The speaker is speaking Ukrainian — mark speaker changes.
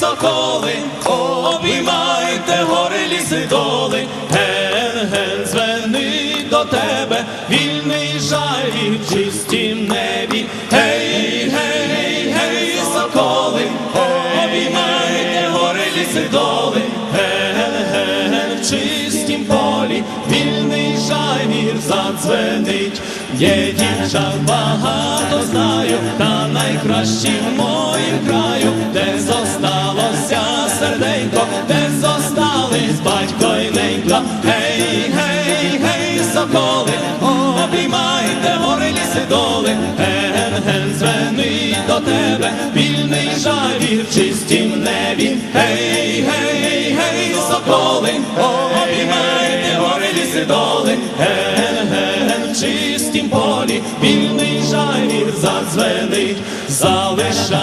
Speaker 1: соколи, обіймайте гори ліси доли, Ген-ген звени до тебе, вільний жаль в чистім небі. Гей, гей, гей, соколи, обіймайте гори ліси доли, Ген-ген в чистім полі, вільний жайвір задзвенить. Є дівчат багато знаю, та найкращі в моїм краї. Де зостались батько й ненько. Гей, гей, гей, соколи, обіймайте гори ліси доли, ген, ген, звенить до тебе, вільний жавір в чистім небі. Гей, гей, гей, соколи, обіймайте гори ліси доли, ген, ген, в чистім полі, вільний жавір задзвенить, залишай.